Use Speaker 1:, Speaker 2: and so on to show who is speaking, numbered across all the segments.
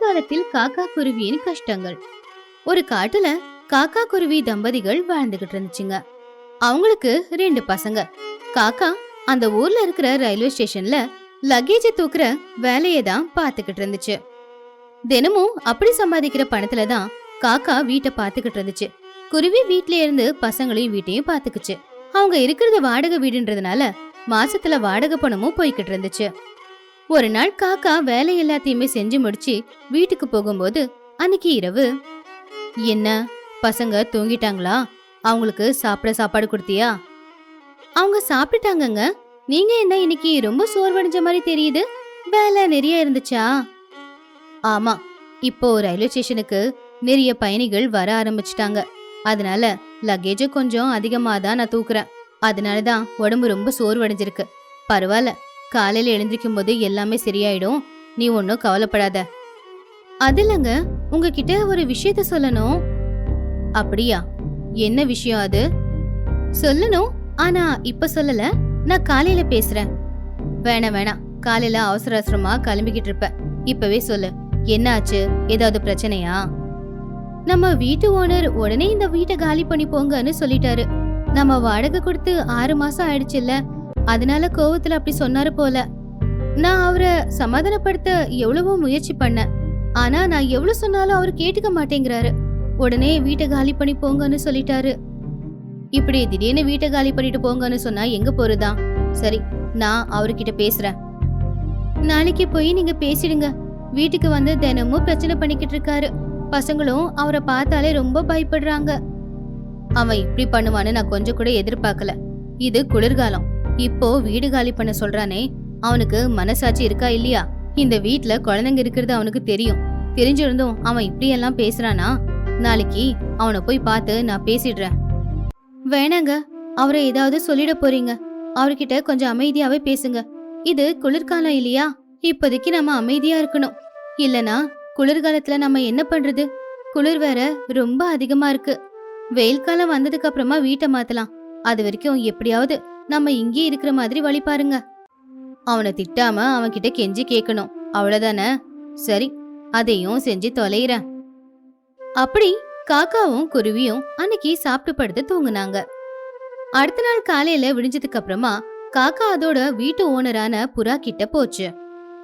Speaker 1: குளிர்காலத்தில் காக்கா குருவியின் கஷ்டங்கள். ஒரு காட்டுல காக்கா குருவி தம்பதிகள் வாழ்ந்துகிட்டு இருந்துச்சுங்க. அவங்களுக்கு ரெண்டு பசங்க. காக்கா அந்த ஊர்ல இருக்கிற ரயில்வே ஸ்டேஷன்ல லக்கேஜ் தூக்குற வேலையை தான் பாத்துக்கிட்டு இருந்துச்சு. தினமும் அப்படி சம்பாதிக்கிற பணத்துல தான் காக்கா வீட்டை பாத்துக்கிட்டு இருந்துச்சு. குருவி வீட்ல இருந்து பசங்களையும் வீட்டையும் பாத்துக்குச்சு. அவங்க இருக்கிறது வாடகை வீடுன்றதுனால மாசத்துல வாடகை பணமும் போய்கிட்டு இருந்துச்சு. ஒரு நாள் காக்கா வேலை எல்லாத்தையுமே செஞ்சு முடிச்சு வீட்டுக்கு போகும்போது அன்னைக்கு இரவு. என்ன பசங்க தூங்கிட்டாங்களா? அவங்களுக்கு சாப்பிட சாப்பாடு கொடுத்தியா? அவங்க சாப்பிட்டுட்டாங்கங்க. நீங்க என்ன இன்னைக்கு ரொம்ப சோர்வடைஞ்ச மாதிரி தெரியுது? வேலை நிறைய இருந்துச்சா? ஆமா இப்போ ரயில்வே ஸ்டேஷனுக்கு நிறைய பயணிகள் வர ஆரம்பிச்சிட்டாங்க. அதனால லக்கேஜ் கொஞ்சம் அதிகமா தான் நான் தூக்குறேன். அதனால தான் உடம்பு ரொம்ப சோர்வடைஞ்சிருக்கு. பரவாயில்ல காலையில எழுந்திருக்கும் போது எல்லாமே சரியாயிடும். நீ ஒன்றும் கவலைப்படாத. அது இல்லைங்க உங்ககிட்ட ஒரு விஷயத்த சொல்லணும். அப்படியா? என்ன விஷயம் அது? சொல்லணும் ஆனா இப்ப சொல்லல. நான் காலையில பேசுறேன். வேணாம் வேணாம். காலையில அவசர அவசரமா கிளம்பிக்கிட்டு இருப்ப. இப்பவே சொல்லு. என்ன ஆச்சு? ஏதாவது பிரச்சனையா? நம்ம வீட்டு ஓனர் உடனே இந்த வீட்டை காலி பண்ணி போங்கன்னு சொல்லிட்டாரு. நம்ம வாடகை கொடுத்து ஆறு மாசம் ஆயிடுச்சுல்ல. அதனால கோவத்துல அப்படி சொன்னாரு போல. நான் அவரை சமாதானப்படுத்த எவ்வளவோ முயற்சி பண்ணேன். ஆனா நான் எவ்வளவு சொன்னாலும் அவர் கேட்டுக்க மாட்டேங்கிறாரு. உடனே வீட்டை காலி பண்ணி போங்கன்னு சொல்லிட்டாரு. இப்படி திடீர்னு வீட்டை காலி பண்ணிட்டு போங்கன்னு சொன்னா எங்க போறதா? சரி நான் அவர்கிட்ட பேசுறேன். நாளைக்கு போய் நீங்க பேசிடுங்க. வீட்டுக்கு வந்து தினமும் பிரச்சனை பண்ணிக்கிட்டு இருக்காரு. பசங்களும் அவரை பார்த்தாலே ரொம்ப பயப்படுறாங்க. அவன் இப்படி பண்ணுவான்னு நான் கொஞ்சம் கூட எதிர்பார்க்கல. இது குளிர்காலம். இப்போ வீடு காலி பண்ண சொல்றானே. அவனுக்கு மனசாட்சி இருக்கா இல்லையா? இந்த வீட்ல குழந்தைங்க இருக்கிறது அவனுக்கு தெரியும். தெரிஞ்சிருந்தும் அவன் இப்படி எல்லாம் பேசுறானா? நாளைக்கு அவனை போய் பார்த்து நான் பேசிடுறேன். வேணாங்க அவரை ஏதாவது சொல்லிட போறீங்க. அவர்கிட்ட கொஞ்சம் அமைதியாவே பேசுங்க. இது குளிர்காலம் இல்லையா? இப்போதைக்கு நம்ம அமைதியா இருக்கணும். இல்லனா குளிர்காலத்துல நம்ம என்ன பண்றது? குளிர் வேற ரொம்ப அதிகமா இருக்கு. வெயில் காலம் வந்ததுக்கு அப்புறமா வீட்டை மாத்தலாம். அது வரைக்கும் எப்படியாவது நம்ம இங்கே இருக்கிற மாதிரி வழி பாருங்க. அவனை திட்டாம அவன்கிட்ட கெஞ்சி கேட்கணும் அவ்வளவுதானே? சரி அதையும் செஞ்சு தொலைகிறேன் அப்படி காக்காவும் குருவியும் அன்னைக்கு சாப்பிட்டு படுத்து தூங்குனாங்க. அடுத்த நாள் காலையில விடிஞ்சதுக்கு அப்புறமா காக்கா அதோட வீட்டு ஓனரான புறா கிட்ட போச்சு.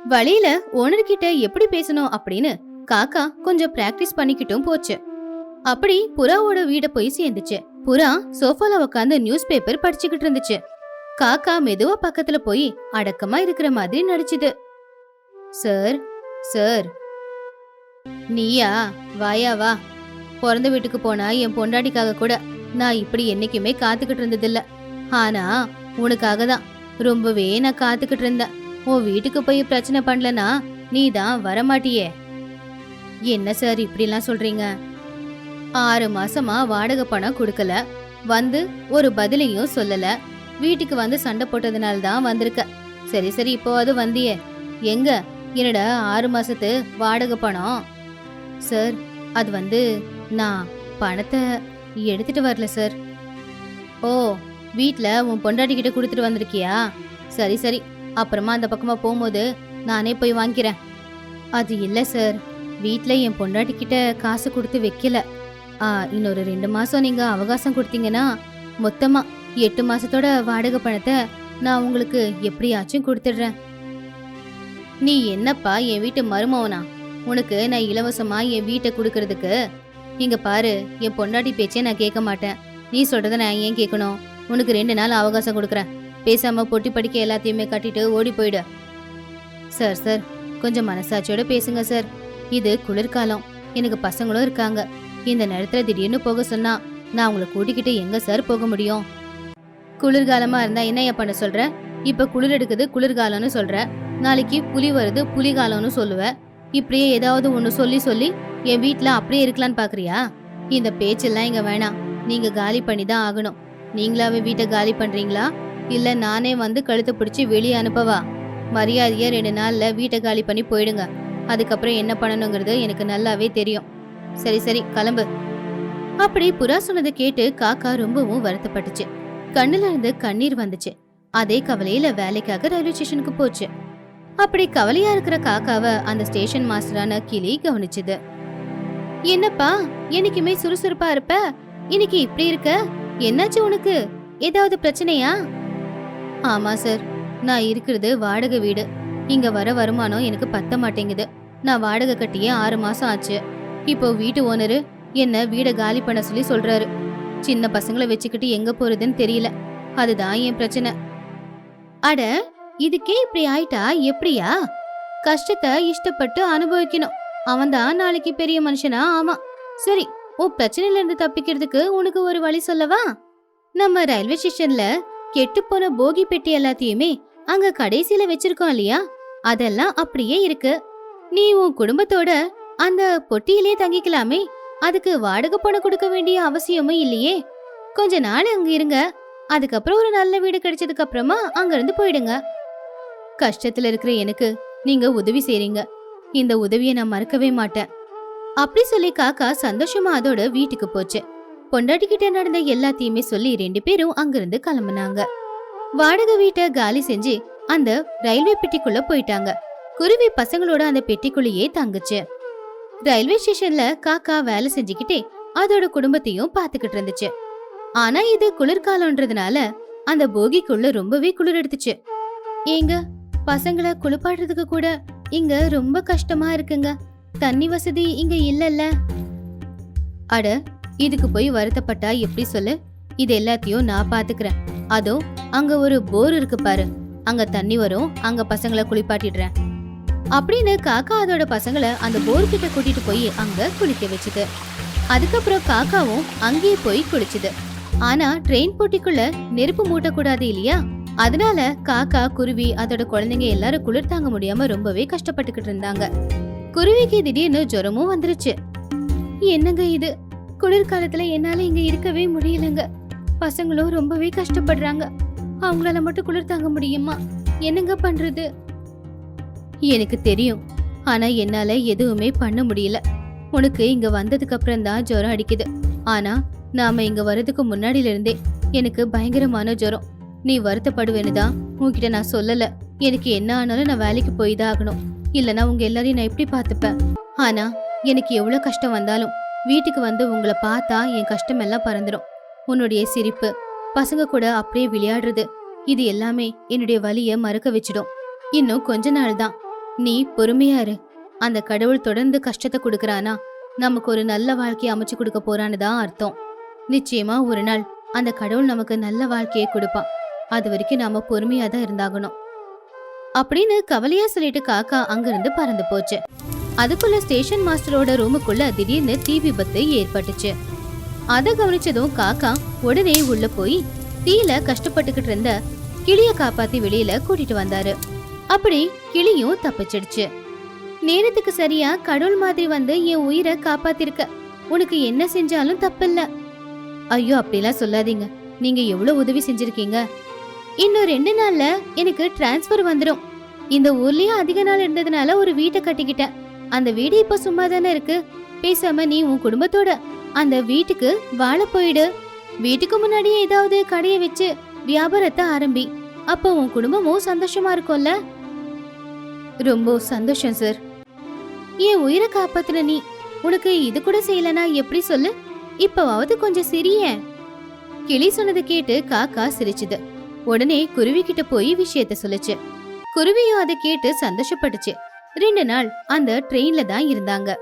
Speaker 1: வழியில ஓனர் கிட்ட எப்படி பேசணும் அப்படின்னு காக்கா கொஞ்சம் பிராக்டிஸ் பண்ணிக்கிட்டும் போச்சு. அப்படி புறாவோட வீட போய் சேர்ந்துச்சு. புறா சோஃபால உட்காந்து நியூஸ் பேப்பர் படிச்சுக்கிட்டு இருந்துச்சு. காக்கா மெதுவா பக்கத்துல போய் அடக்கமா இருக்கிற மாதிரி நடிச்சுது. சார் சார் நீயா? வாயா வா. பிறந்த வீட்டுக்கு போனா என் பொண்டாட்டிக்காக கூட நான் இப்படி என்னைக்குமே காத்துக்கிட்டு இருந்ததில்ல. ஆனா உனக்காக தான். ரொம்பவே நான் காத்துக்கிட்டு இருந்தேன். உன் வீட்டுக்கு போய் பிரச்சனை பண்ணலனா நீ தான் வரமாட்டியே. என்ன சார் இப்படிலாம் சொல்றீங்க? ஆறு மாசமா வாடகை பணம் கொடுக்கல. வந்து ஒரு பதிலையும் சொல்லல. வீட்டுக்கு வந்து சண்டை போட்டதுனால தான் வந்திருக்க. சரி சரி இப்போவாது வந்தியே. எங்க? என்னடா ஆறு மாசத்து வாடகை பணம்? சார் அது வந்து நான் பணத்தை எடுத்துட்டு வரல சார். ஓ வீட்டில் உன் பொண்டாட்டி கிட்ட கொடுத்துட்டு வந்திருக்கியா? சரி சரி அப்புறமா அந்த பக்கமாக போகும்போது நானே போய் வாங்கிக்கிறேன். அது இல்லை சார். வீட்டில் என் பொண்டாட்டி கிட்ட காசு கொடுத்து வைக்கல. ஆ இன்னொரு ரெண்டு மாதம் நீங்கள் அவகாசம் கொடுத்தீங்கன்னா மொத்தமாக எட்டு மாசத்தோட வாடகை பணத்தை நான் உங்களுக்கு எப்படியாச்சும் கொடுத்துடுறேன். நீ என்னப்பா என் வீட்டு மருமவனா? உனக்கு நான் இலவசமா என் வீட்டை கொடுக்கறதுக்கு இங்க பாரு என் பொண்டாட்டி பேச்சே நான் கேட்க மாட்டேன். நீ சொல்றத நான் ஏன் கேட்கணும்? உனக்கு ரெண்டு நாள் அவகாசம் கொடுக்குறேன். பேசாம பொட்டி படிக்க எல்லாத்தையுமே கட்டிட்டு ஓடி போயிடு. சார் சார் கொஞ்சம் மனசாட்சியோட பேசுங்க சார். இது குளிர்காலம். எனக்கு பசங்களும் இருக்காங்க. இந்த நேரத்துல திடீர்னு போக சொன்னா நான் உங்களை கூட்டிக்கிட்டு எங்க சார் போக முடியும்? குளிர்காலமா இருந்தா என்னைய பண்ண சொல்ற? இப்ப குளிர் எடுக்குது குளிர்காலம்னு சொல்ற. நாளைக்கு புலி வருது புலிகாலம்னு சொல்லுவ. இப்படியே ஏதாவது ஒன்று சொல்லி சொல்லி என் வீட்டில் அப்படியே இருக்கலான்னு பாக்குறியா? இந்த பேச்செல்லாம் இங்க வேணாம். நீங்க காலி பண்ணி தான் ஆகணும். நீங்களாவே வீட்டை காலி பண்றீங்களா? இல்ல நானே வந்து கழுத்து பிடிச்சி வெளியே அனுப்பவா? மரியாதையா ரெண்டு நாள்ல வீட்டை காலி பண்ணி போயிடுங்க. அதுக்கப்புறம் என்ன பண்ணணுங்கிறது எனக்கு நல்லாவே தெரியும். சரி சரி கிளம்பு. அப்படி புறா சொன்னதை கேட்டு காக்கா ரொம்பவும் வருத்தப்பட்டுச்சு. கண்ணுல இருந்து கண்ணீர் வந்துச்சு. அதே கவலையில வேலைக்காக ரயில்வே ஸ்டேஷனுக்கு போச்சு. அப்படி கவலையா இருக்கிற காக்காவை அந்த ஸ்டேஷன் மாஸ்டரான கிளி கவனிச்சது. என்னப்பா என்னைக்குமே சுறுசுறுப்பா இருப்ப? இன்னைக்கு இப்படி இருக்க? என்னாச்சு உனக்கு? ஏதாவது பிரச்சனையா? ஆமா சார். நான் இருக்கிறது வாடகை வீடு. இங்க வர வருமானம் எனக்கு பத்த மாட்டேங்குது. நான் வாடகை கட்டியே ஆறு மாசம் ஆச்சு. இப்போ வீட்டு ஓனரு என்ன வீடை காலி பண்ண சொல்லி சொல்றாரு. சின்ன பசங்களை வச்சுக்கிட்டு எங்க போறதுன்னு தெரியல. அதுதான் என் பிரச்சனை. அட இதுக்கே இப்படி ஆயிட்டா? எப்படியா? கஷ்டத்தை இஷ்டப்பட்டு அனுபவிக்கணும். அவன்தான் நாளைக்கு பெரிய மனுஷனா ஆமா சரி உன் பிரச்சனையில இருந்து தப்பிக்கிறதுக்கு உனக்கு ஒரு வழி சொல்லவா? நம்ம ரயில்வே ஸ்டேஷன்ல கெட்டு போன போகி பெட்டி எல்லாத்தையுமே அங்க கடைசியில வச்சிருக்கோம் இல்லையா? அதெல்லாம் அப்படியே இருக்கு. நீ உன் குடும்பத்தோட அந்த பொட்டியிலே தங்கிக்கலாமே. அதுக்கு வாடகை பணம் கொடுக்க வேண்டிய அவசியமும் இல்லையே. கொஞ்ச நாள் அங்க இருங்க. அதுக்கப்புறம் ஒரு நல்ல வீடு கிடைச்சதுக்கு அப்புறமா அங்க இருந்து போயிடுங்க. கஷ்டத்துல இருக்கிற எனக்கு நீங்க உதவி செய்றீங்க. இந்த உதவியை நான் மறக்கவே மாட்டேன். அப்படி சொல்லி காக்கா சந்தோஷமா அதோட வீட்டுக்கு போச்சு. பொண்டாட்டி கிட்ட நடந்த எல்லாத்தையுமே சொல்லி ரெண்டு பேரும் அங்கிருந்து கிளம்புனாங்க. வாடகை வீட்டை காலி செஞ்சு அந்த ரயில்வே பெட்டிக்குள்ள போயிட்டாங்க. குருவி பசங்களோட அந்த பெட்டிக்குள்ளேயே தங்குச்சு. ரயில்வே ஸ்டேஷன்ல காக்கா வேலை செஞ்சுக்கிட்டே அதோட குடும்பத்தையும் பாத்துக்கிட்டு இருந்துச்சு. ஆனா இது குளிர்காலம்ன்றதுனால அந்த போகிக்குள்ள ரொம்பவே குளிர் எடுத்துச்சு ஏங்க பசங்களை குளிப்பாடுறதுக்கு கூட இங்க ரொம்ப கஷ்டமா இருக்குங்க. தண்ணி வசதி இங்க இல்லல்ல. அட இதுக்கு போய் வருத்தப்பட்டா எப்படி சொல்லு? இது எல்லாத்தையும் நான் பாத்துக்கிறேன். அதோ அங்க ஒரு போர் இருக்கு பாரு. அங்க தண்ணி வரும் அங்க பசங்களை குளிப்பாட்டிடுறேன். அப்படின்னு காக்கா அதோட பசங்களை அந்த போர்க்கிட்ட கூட்டிட்டு போய் அங்க குளிக்க வச்சுது. அதுக்கப்புறம் காக்காவும் அங்கேயே போய் குளிச்சுது. ஆனா ட்ரெயின் போட்டிக்குள்ள நெருப்பு மூட்டக்கூடாது இல்லையா? அதனால காக்கா குருவி அதோட குழந்தைங்க எல்லாரும் குளிர் தாங்க முடியாம ரொம்பவே கஷ்டப்பட்டுக்கிட்டு இருந்தாங்க. குருவிக்கு திடீர்னு ஜுரமும் வந்துருச்சு. என்னங்க இது? குளிர்காலத்துல என்னால இங்க இருக்கவே முடியலங்க. பசங்களும் ரொம்பவே கஷ்டப்படுறாங்க. அவங்களால மட்டும் குளிர் தாங்க முடியுமா? என்னங்க பண்றது? எனக்கு தெரியும். ஆனா என்னால எதுவுமே பண்ண முடியல. உனக்கு இங்க வந்ததுக்கு அப்புறம் தான் ஜுரம் அடிக்குது. ஆனா நாம இங்க வர்றதுக்கு முன்னாடில இருந்தே எனக்கு பயங்கரமான ஜுரம். நீ வருத்தப்படுவேன்னு தான் உன்கிட்ட நான் சொல்லல. எனக்கு என்ன ஆனாலும் நான் வேலைக்கு போய் தான் ஆகணும். இல்லனா உங்க எல்லாரையும் நான் எப்படி பார்த்துப்பேன்? ஆனா எனக்கு எவ்வளவு கஷ்டம் வந்தாலும் வீட்டுக்கு வந்து உங்களை பார்த்தா என் கஷ்டம் எல்லாம் பறந்துடும் உன்னுடைய சிரிப்பு பசங்க கூட அப்படியே விளையாடுறது இது எல்லாமே என்னுடைய வலிய மறக்க வச்சிடும். இன்னும் கொஞ்ச நாள் தான் நீ பொறுமையா இரு. அந்த கடவுள் தொடர்ந்து கஷ்டத்தை கொடுக்கறானா நமக்கு ஒரு நல்ல வாழ்க்கையை அமைச்சு கொடுக்க போறான்னு தான் அர்த்தம். நிச்சயமா ஒரு நாள் அந்த கடவுள் நமக்கு நல்ல வாழ்க்கையை கொடுப்பான் அது வரைக்கும் நாம பொறுமையா தான் இருந்தாகணும். அப்படின்னு கவலையா சொல்லிட்டு காக்கா அங்கிருந்து பறந்து போச்சு. அதுக்குள்ள ஸ்டேஷன் மாஸ்டரோட ரூமுக்குள்ள திடீர்னு தீ விபத்து ஏற்பட்டுச்சு. அதை கவனிச்சதும் காக்கா உடனே உள்ள போய் தீல கஷ்டப்பட்டுக்கிட்டு இருந்த கிளிய காப்பாத்தி வெளியில கூட்டிட்டு வந்தாரு. அப்படி கிளியும் தப்பிச்சிடுச்சு. நேரத்துக்கு சரியா கடவுள் மாதிரி வந்து என் உயிரை காப்பாத்திருக்க. உனக்கு என்ன செஞ்சாலும் தப்பில்ல. ஐயோ அப்படிலாம் சொல்லாதீங்க. நீங்க எவ்வளவு உதவி செஞ்சிருக்கீங்க. இன்னும் ரெண்டு நாள்ல எனக்கு டிரான்ஸ்ஃபர் வந்துடும் இந்த ஊர்லயே அதிக நாள் இருந்ததுனால ஒரு வீட்டை கட்டிக்கிட்டேன். அந்த வீடு இப்ப சும்மா தானே இருக்கு. பேசாம நீ உன் குடும்பத்தோட அந்த வீட்டுக்கு வாழ போயிடு. வீட்டுக்கு முன்னாடியே ஏதாவது கடையை வச்சு வியாபாரத்தை ஆரம்பி. அப்போ உன் குடும்பமும் சந்தோஷமா இருக்கும்ல? ரொம்ப சந்தோஷம் சார் என் உயிரை காப்பாத்துன நீ உனக்கு இது கூட செய்யலனா எப்படி சொல்லு? இப்பவாவது கொஞ்சம் சிரிய. கிளி சொன்னதை கேட்டு காக்கா சிரிச்சுது. உடனே குருவி கிட்ட போய் விஷயத்த சொல்லுச்சு. குருவியும் அதை கேட்டு சந்தோஷப்பட்டுச்சு. ரெண்டு நாள் அந்த ட்ரெயின்ல தான் இருந்தாங்க.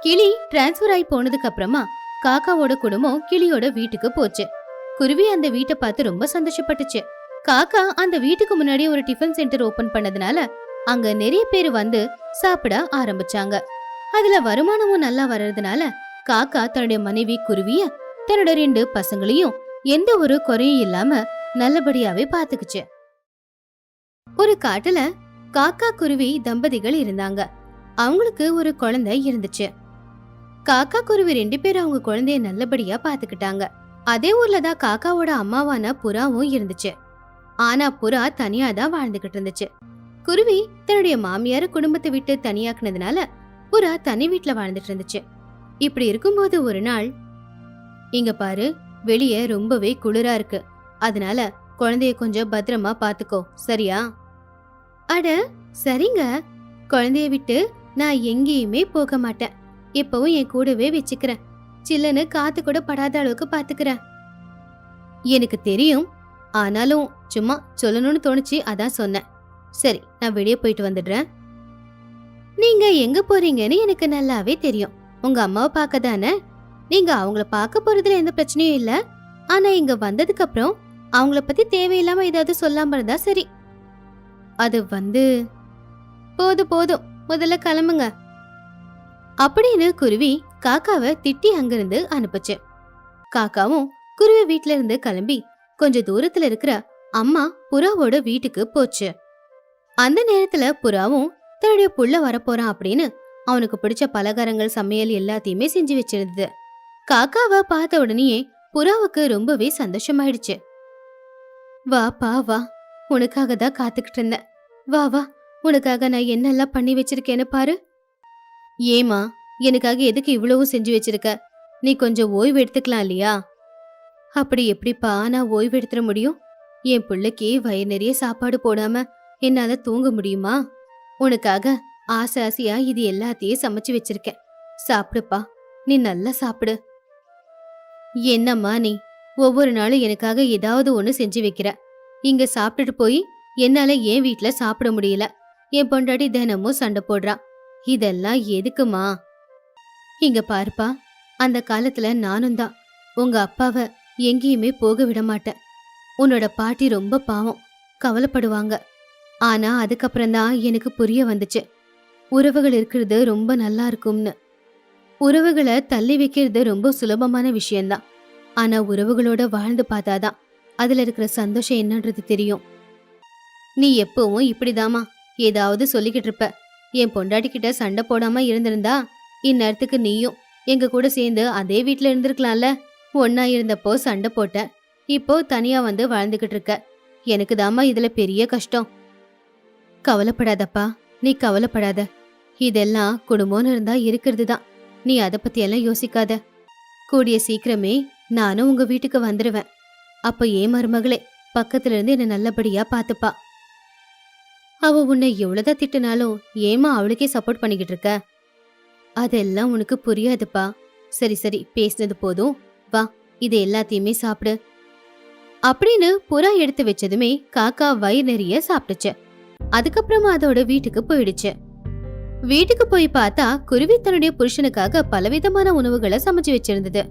Speaker 1: கிளி டிரான்ஸ்ஃபர் ஆகி போனதுக்கு அப்புறமா காக்காவோட குடும்பம் கிளியோட வீட்டுக்கு போச்சு. குருவி அந்த வீட்டை பார்த்து ரொம்ப சந்தோஷப்பட்டுச்சு. காக்கா அந்த வீட்டுக்கு முன்னாடி ஒரு டிஃபன் சென்டர் ஓபன் பண்ணதுனால அங்க நிறைய பேர் வந்து சாப்பிட ஆரம்பிச்சாங்க. அதுல வருமானமும் நல்லா வர்றதுனால காக்கா தன்னுடைய மனைவி குருவிய தன்னோட ரெண்டு பசங்களையும் எந்த ஒரு குறையும் இல்லாம நல்லபடியாவே பாத்துக்குச்சு. ஒரு காட்டுல காக்கா குருவி தம்பதிகள் இருந்தாங்க. அவங்களுக்கு ஒரு குழந்தை இருந்துச்சு. காக்கா குருவி ரெண்டு பேரும் அவங்க குழந்தைய நல்லபடியா பாத்துக்கிட்டாங்க. அதே ஊர்ல தான் காக்காவோட அம்மாவான புறாவும் இருந்துச்சு. ஆனா புறா தனியா தான் வாழ்ந்துகிட்டு இருந்துச்சு. குருவி தன்னுடைய மாமியார குடும்பத்தை விட்டு தனியாக்குனதுனால புறா தனி வீட்டுல வாழ்ந்துட்டு இருந்துச்சு. இப்படி இருக்கும்போது ஒரு நாள் இங்க பாரு வெளியே ரொம்பவே குளிரா இருக்கு. அதனால குழந்தைய கொஞ்சம் பத்திரமா பாத்துக்கோ சரியா? அட சரிங்க. குழந்தைய விட்டு நான் எங்கேயுமே போக மாட்டேன். இப்பவும் என் கூடவே வச்சுக்கிறேன். சில்லுன்னு காத்து கூட படாத அளவுக்கு பாத்துக்கிறேன். எனக்கு தெரியும். ஆனாலும் சும்மா சொல்லணும்னு தோணுச்சு அதான் சொன்னேன். சரி நான் வெளியே போயிட்டு வந்துடுறேன். நீங்க எங்க போறீங்கன்னு எனக்கு நல்லாவே தெரியும். உங்க அம்மாவை பார்க்க தானே நீங்க அவங்கள பார்க்க போறதுல எந்த பிரச்சனையும் இல்ல. ஆனா இங்க வந்ததுக்கு அப்புறம் அவங்கள பத்தி தேவையில்லாம ஏதாவது சொல்லாம இருந்தா சரி. அது வந்து போதும் போதும் முதல்ல கிளம்புங்க. அப்படின்னு குருவி காக்காவை திட்டி அங்கிருந்து அனுப்புச்சு. காக்காவும் குருவி வீட்ல இருந்து கிளம்பி கொஞ்ச தூரத்துல இருக்கிற அம்மா புறாவோட வீட்டுக்கு போச்சு. அந்த நேரத்துல புறாவும் தன்னுடைய புள்ள வரப்போறான் அப்படின்னு அவனுக்கு பிடிச்ச பலகாரங்கள் சமையல் எல்லாத்தையுமே செஞ்சு வச்சிருந்தது. காக்காவை பார்த்த உடனேயே புறாவுக்கு ரொம்பவே சந்தோஷமாயிடுச்சு. வாப்பா வா உனக்காக தான் காத்துக்கிட்டு இருந்தேன். வா வா உனக்காக நான் என்னெல்லாம் பண்ணி வச்சிருக்கேன்னு பாரு. ஏமா எனக்காக எதுக்கு இவ்வளவு செஞ்சு வச்சிருக்க? நீ கொஞ்சம் ஓய்வு எடுத்துக்கலாம் இல்லையா? அப்படி எப்படிப்பா நான் ஓய்வு எடுத்துட முடியும்? என் பிள்ளைக்கு வயிறு நிறைய சாப்பாடு போடாம என்னால தூங்க முடியுமா? உனக்காக ஆசை ஆசையா இது எல்லாத்தையும் சமைச்சு வச்சிருக்கேன். சாப்பிடுப்பா. நீ நல்லா சாப்பிடு. என்னம்மா நீ? ஒவ்வொரு நாளும் எனக்காக ஏதாவது ஒன்று செஞ்சு வைக்கிற. இங்க சாப்பிட்டுட்டு போய் என்னால என் வீட்ல சாப்பிட முடியல. என் பொண்டாட்டி தினமும் சண்டை போடுறா. இதெல்லாம் எதுக்குமா? இங்க பாருப்பா. அந்த காலத்துல நானும் தான். உங்க அப்பாவை எங்கேயுமே போக விட மாட்டேன். உன்னோட பாட்டி ரொம்ப பாவம். கவலைப்படுவாங்க. ஆனா அதுக்கப்புறம் தான் எனக்கு புரிய வந்துச்சு. உறவுகள் இருக்கிறது ரொம்ப நல்லா இருக்கும்னு. உறவுகளை தள்ளி வைக்கிறது ரொம்ப சுலபமான விஷயம்தான். ஆனா உறவுகளோட வாழ்ந்து பார்த்தாதான் அதுல இருக்கிற சந்தோஷம் என்னன்றது தெரியும். நீ எப்பவும் இப்படிதாம்மா. ஏதாவது சொல்லிக்கிட்டு இருப்ப. என் பொண்டாட்டி கிட்ட சண்டை போடாம இருந்திருந்தா இந்நேரத்துக்கு நீயும் எங்க கூட சேர்ந்து அதே வீட்டுல இருந்திருக்கலாம்ல. ஒன்னா இருந்தப்போ சண்டை போட்ட. இப்போ தனியா வந்து வாழ்ந்துகிட்டு இருக்க. எனக்கு தாமா இதுல பெரிய கஷ்டம். கவலைப்படாதப்பா நீ கவலைப்படாத. இதெல்லாம் குடும்பம்னு இருந்தா இருக்கிறது தான் நீ அதை பத்தி எல்லாம் யோசிக்காத. கூடிய சீக்கிரமே நானும் உங்க வீட்டுக்கு வந்துடுவேன் அப்ப ஏன் மருமகளே பக்கத்துல இருந்து என்ன நல்லபடியா பாத்துப்பா. அவ உன்னை எவ்வளவுதான் திட்டுனாலும் ஏமா அவளுக்கே சப்போர்ட் பண்ணிக்கிட்டு இருக்க? அதெல்லாம் உனக்கு புரியாதுப்பா. சரி சரி பேசினது போதும். வா இது எல்லாத்தையுமே சாப்பிடு. அப்படின்னு புறா எடுத்து வச்சதுமே காக்கா வயிறு நிறைய சாப்பிட்டுச்சு. அதுக்கப்புறமா அதோட வீட்டுக்கு போயிடுச்சு. வீட்டுக்கு போய் பார்த்தா குருவி தன்னுடைய புருஷனுக்காக பலவிதமான உணவுகளை சமைச்சு வச்சிருந்தது.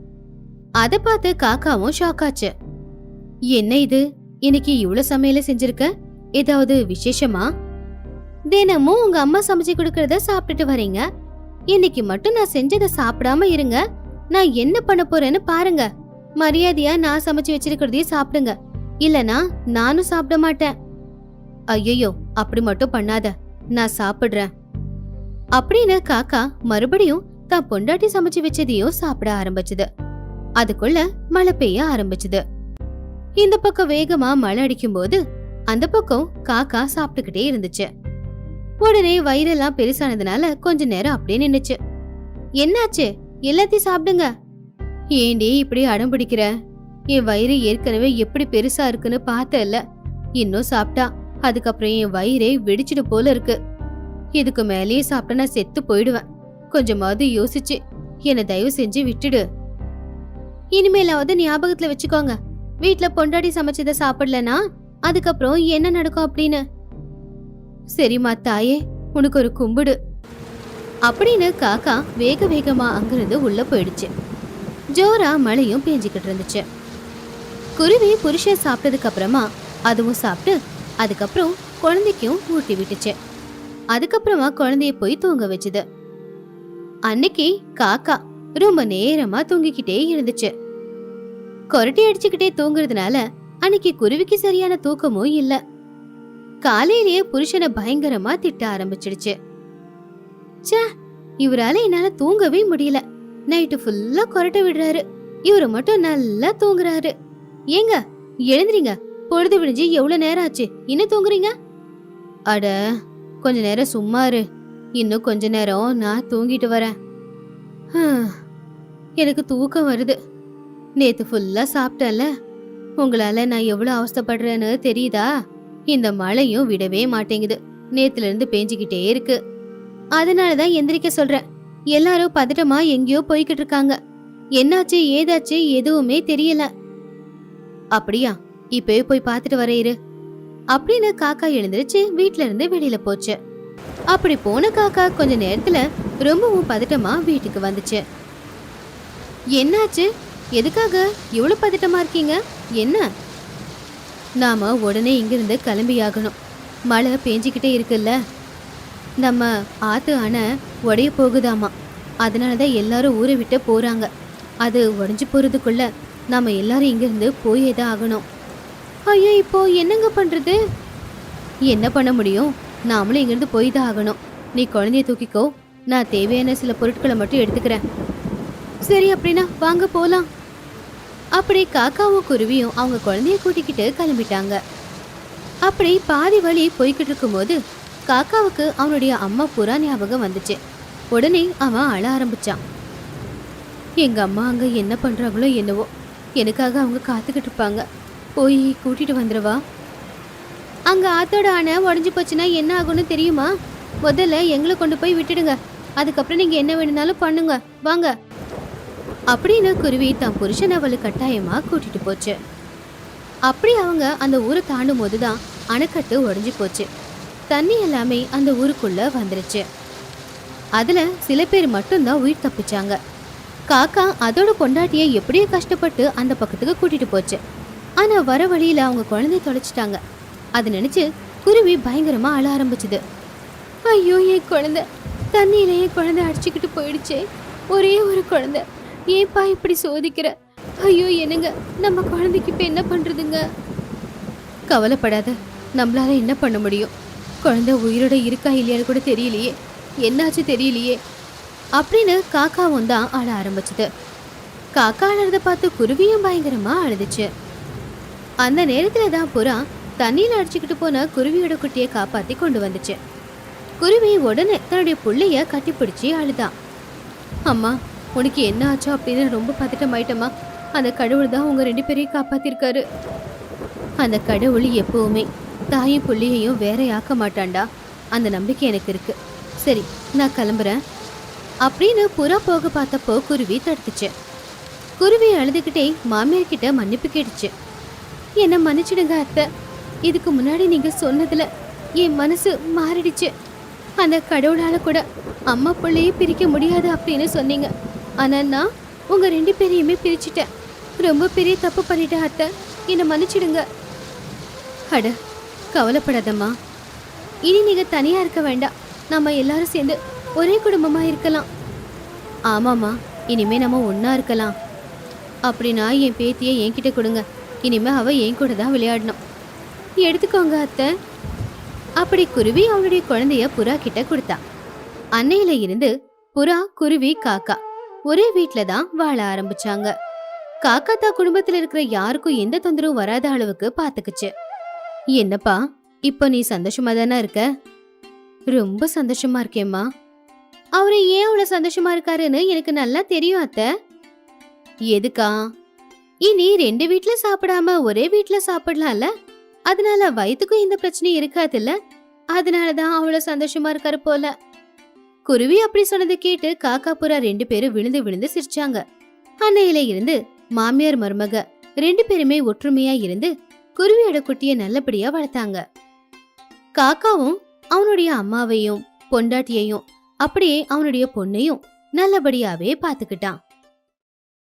Speaker 1: அதை பார்த்து காக்காவும் ஷாக் ஆச்சு. என்ன இது? இன்னைக்கு இவ்வளவு சமையல செஞ்சிருக்க? ஏதாவது விசேஷமா? தினமும் உங்க அம்மா சமைச்சு கொடுக்கறத சாப்பிட்டுட்டு வரீங்க. இன்னைக்கு மட்டும் நான் செஞ்சதை சாப்பிடாம இருங்க. நான் என்ன பண்ண போறேன்னு பாருங்க. மரியாதையா நான் சமைச்சு வச்சிருக்கிறதையும் சாப்பிடுங்க. இல்லனா நானும் சாப்பிட மாட்டேன். ஐயையோ அப்படி மட்டும் பண்ணாத. நான் சாப்பிடுறேன். அப்படின்னு காக்கா மறுபடியும் தான் பொண்டாட்டி சமைச்சு வச்சதையும் சாப்பிட ஆரம்பிச்சது. அதுக்குள்ள மழை பெய்ய ஆரம்பிச்சது. இந்த பக்கம் வேகமா மழை அடிக்கும்போது அந்த பக்கம் காக்கா சாப்பிட்டுக்கிட்டே இருந்துச்சு. உடனே வயிறெல்லாம் பெருசானதுனால கொஞ்ச நேரம் அப்படியே நின்னுச்சு. என்னாச்சு? எல்லாத்தையும் சாப்பிடுங்க. ஏண்டி இப்படி அடம் பிடிக்கிற? என் வயிறு ஏற்கனவே எப்படி பெருசா இருக்குன்னு பார்த்தல இன்னும் சாப்பிட்டா. அதுக்கப்புறம் என் வயிறே வெடிச்சிடு போல இருக்கு. இதுக்கு மேலேயே சாப்பிட்டு நான் செத்து போயிடுவேன். கொஞ்சமாவது யோசிச்சு என்னை தயவு செஞ்சு விட்டுடு. இனிமேலாவது ஞாபகத்துல வச்சுக்கோங்க. வீட்டுல பொண்டாடி சமைச்சத சாப்பிடலனா அதுக்கப்புறம் என்ன நடக்கும் அப்படின்னு? சரிம்மா தாயே உனக்கு ஒரு கும்பிடு. அப்படின்னு காக்கா வேக வேகமா அங்கிருந்து உள்ள போயிடுச்சு. ஜோரா மழையும் பேஞ்சுக்கிட்டு இருந்துச்சு. குருவி புருஷன் சாப்பிட்டதுக்கு அப்புறமா அதுவும் சாப்பிட்டு அதுக்கப்புறம் குழந்தைக்கும் ஊட்டி விட்டுச்சு. அதுக்கப்புறமா குழந்தைய போய் தூங்க வச்சுது. அன்னைக்கு காக்கா ரொம்ப நேரமா தூங்கிக்கிட்டே இருந்துச்சு. கொரட்டி அடிச்சுக்கிட்டே தூங்குறதுனால அன்னைக்கு குருவிக்கு சரியான தூக்கமும் இல்ல. காலையிலேயே புருஷனை பயங்கரமா திட்ட ஆரம்பிச்சிடுச்சு. ச்சே இவரால என்னால தூங்கவே முடியல. நைட்டு ஃபுல்லா கொரட்ட விடுறாரு. இவரு மட்டும் நல்லா தூங்குறாரு. ஏங்க எழுந்துறீங்க பொழுது விடிஞ்சு எவ்வளவு நேரம் ஆச்சு? இன்னும் தூங்குறீங்க? அட கொஞ்ச நேரம் சும்மா இரு. இன்னும் கொஞ்ச நேரம் நான் தூங்கிட்டு வரேன். எனக்கு தூக்கம் வருது. நேத்து ஃபுல்லா சாப்பிட்டேன்ல. உங்களால நான் எவ்வளவு அவஸ்தைப்படுறேன்னு தெரியுதா? இந்த மழையும் விடவே மாட்டேங்குது. நேத்துல இருந்து பேஞ்சுக்கிட்டே இருக்கு. அதனாலதான் எந்திரிக்க சொல்றேன். எல்லாரும் பதட்டமா எங்கேயோ போய்கிட்டு இருக்காங்க. என்னாச்சு ஏதாச்சு எதுவுமே தெரியல. அப்படியா? இப்பவே போய் பார்த்துட்டு வர இரு. அப்படின்னு காக்கா எழுந்திருச்சு வீட்ல இருந்து வெளியில போச்சு. அப்படி போன காக்கா கொஞ்ச நேரத்துல ரொம்பவும் பதட்டமா வீட்டுக்கு வந்துச்சு. என்னாச்சு? எதுக்காக இவ்வளவு பதட்டமா இருக்கீங்க? என்ன? நாம உடனே இங்கிருந்து கிளம்பியாகணும். மழை பேஞ்சிக்கிட்டே இருக்குல்ல. நம்ம ஆத்து அணை உடைய போகுதாமா. அதனால தான் எல்லாரும் ஊரை விட்டு போறாங்க. அது உடஞ்சி போறதுக்குள்ள நாம எல்லாரும் இங்கிருந்து போயே தான் ஆகணும். ஐயோ இப்போ என்னங்க பண்ணுறது என்ன பண்ண முடியும்? நாமளும் இங்கிருந்து போய் தான் ஆகணும். நீ குழந்தைய தூக்கிக்கோ. நான் தேவையான சில பொருட்களை மட்டும் எடுத்துக்கிறேன். சரி அப்படின்னா வாங்க போகலாம் அப்படி காக்காவும் குருவியும் அவங்க குழந்தைய கூட்டிக்கிட்டு கிளம்பிட்டாங்க. அப்படி பாதி வழி போய்கிட்டு இருக்கும்போது காக்காவுக்கு அவனுடைய அம்மா புறா ஞாபகம் வந்துச்சு. உடனே அவன் அழ ஆரம்பிச்சான். எங்கள் அம்மா அங்கே என்ன பண்ணுறாங்களோ என்னவோ எனக்காக அவங்க காத்துக்கிட்டு இருப்பாங்க. போய் கூட்டிட்டு வந்துடுவா அங்க ஆத்தோட அணை உடஞ்சி போச்சுன்னா என்ன ஆகும்னு தெரியுமா? முதல்ல எங்களை கொண்டு போய் விட்டுடுங்க. அதுக்கப்புறம் நீங்க என்ன வேணும்னாலும் பண்ணுங்க. வாங்க. அப்படின்னு குருவி தன் புருஷன் அவளை கட்டாயமா கூட்டிட்டு போச்சு. அப்படி அவங்க அந்த ஊரை தாண்டும் போதுதான் அணைக்கட்டு உடஞ்சி போச்சு. தண்ணி எல்லாமே அந்த ஊருக்குள்ள வந்துருச்சு. அதுல சில பேர் மட்டும்தான் உயிர் தப்பிச்சாங்க. காக்கா அதோட பொண்டாட்டிய எப்படியோ கஷ்டப்பட்டு அந்த பக்கத்துக்கு கூட்டிட்டு போச்சு. ஆனால் வர வழியில் அவங்க குழந்தைய தொலைச்சிட்டாங்க. அதை நினச்சி குருவி பயங்கரமாக அழ ஆரம்பிச்சுது. ஐயோ என் குழந்தை. தண்ணியிலேயே குழந்தை அடிச்சுக்கிட்டு போயிடுச்சே. ஒரே ஒரு குழந்தை. ஏன்ப்பா இப்படி சோதிக்கிற? ஐயோ என்னங்க? நம்ம குழந்தைக்கு இப்போ என்ன பண்ணுறதுங்க கவலைப்படாத. நம்மளால என்ன பண்ண முடியும்? குழந்தை உயிரோட இருக்கா இல்லையான்னு கூட தெரியலையே. என்னாச்சு தெரியலையே. அப்படின்னு காக்காவும் தான் அழ ஆரம்பிச்சது. காக்கா அழறத பார்த்து குருவியும் பயங்கரமாக அழுதுச்சு. அந்த நேரத்தில் தான் புறா தண்ணியில் அடிச்சுக்கிட்டு போன குருவியோட குட்டியை காப்பாற்றி கொண்டு வந்துச்சு. குருவி உடனே தன்னுடைய பிள்ளைய கட்டிப்பிடிச்சி அழுதான் அம்மா உனக்கு என்ன ஆச்சோ அப்படின்னு ரொம்ப பதட்டமாயிட்டமா அந்த கடவுள் தான் உங்கள் ரெண்டு பேரையும் காப்பாற்றிருக்காரு அந்த கடவுள் எப்போவுமே தாயும் புள்ளியையும் வேற ஆக்க மாட்டான்டா. அந்த நம்பிக்கை எனக்கு இருக்கு. சரி நான் கிளம்புறேன். அப்படின்னு புறா போக பார்த்தப்போ குருவி தடுத்துச்சு. குருவி அழுதுகிட்டே மாமியார் கிட்ட மன்னிப்பு கேட்டுச்சு. என்ன மன்னிச்சிடுங்க அத்தை. இதுக்கு முன்னாடி நீங்க சொன்னதுல என் மனசு மாறிடுச்சு. அந்த கடவுளால கூட அம்மா பிள்ளையே பிரிக்க முடியாது அப்படின்னு சொன்னீங்க. ஆனா நான் உங்க ரெண்டு பேரையுமே பிரிச்சுட்டேன். ரொம்ப பெரிய தப்பு பண்ணிட்டேன் அத்தை. என்னை மன்னிச்சிடுங்க. அட கவலைப்படாதம்மா. இனி நீங்க தனியா இருக்க வேண்டாம். நம்ம எல்லாரும் சேர்ந்து ஒரே குடும்பமா இருக்கலாம். ஆமாம்மா இனிமே நம்ம ஒன்றா இருக்கலாம். அப்படின்னா என் பேத்தியை என்கிட்ட கொடுங்க. இனிமே அவ என் கூட தான் விளையாடணும். எடுத்துக்கோங்க அத்தை. அப்படி குருவி அவளுடைய குழந்தைய புறா கிட்ட கொடுத்தா. அன்னையில இருந்து புறா குருவி காக்கா ஒரே வீட்ல தான் வாழ ஆரம்பிச்சாங்க. காக்கா தான் குடும்பத்துல இருக்கிற யாருக்கும் எந்த தொந்தரவும் வராத அளவுக்கு பாத்துக்குச்சு. என்னப்பா இப்ப நீ சந்தோஷமா தானே இருக்க? ரொம்ப சந்தோஷமா இருக்கேம்மா. அவரு ஏன் அவ்வளவு சந்தோஷமா இருக்காருன்னு எனக்கு நல்லா தெரியும் அத்தை. எதுக்கா? இனி ரெண்டு வீட்ல சாப்பிடாம ஒரே வீட்ல சாப்பிடலாம்ல? அதனால வயிற்றுக்கும் எந்த பிரச்சனையும் இருக்காதுல்ல? அதனாலதான் அவ்வளவு சந்தோஷமா இருக்காரு போல. குருவி அப்படி சொன்னதை கேட்டு காக்கா புறா ரெண்டு பேரும் விழுந்து விழுந்து சிரிச்சாங்க. அன்னையில இருந்து மாமியார் மருமக ரெண்டு பேருமே ஒற்றுமையா இருந்து குருவியோட குட்டிய நல்லபடியா வளர்த்தாங்க. காக்காவும் அவனுடைய அம்மாவையும் பொண்டாட்டியையும் அப்படியே அவனுடைய பொண்ணையும் நல்லபடியாவே பாத்துக்கிட்டான்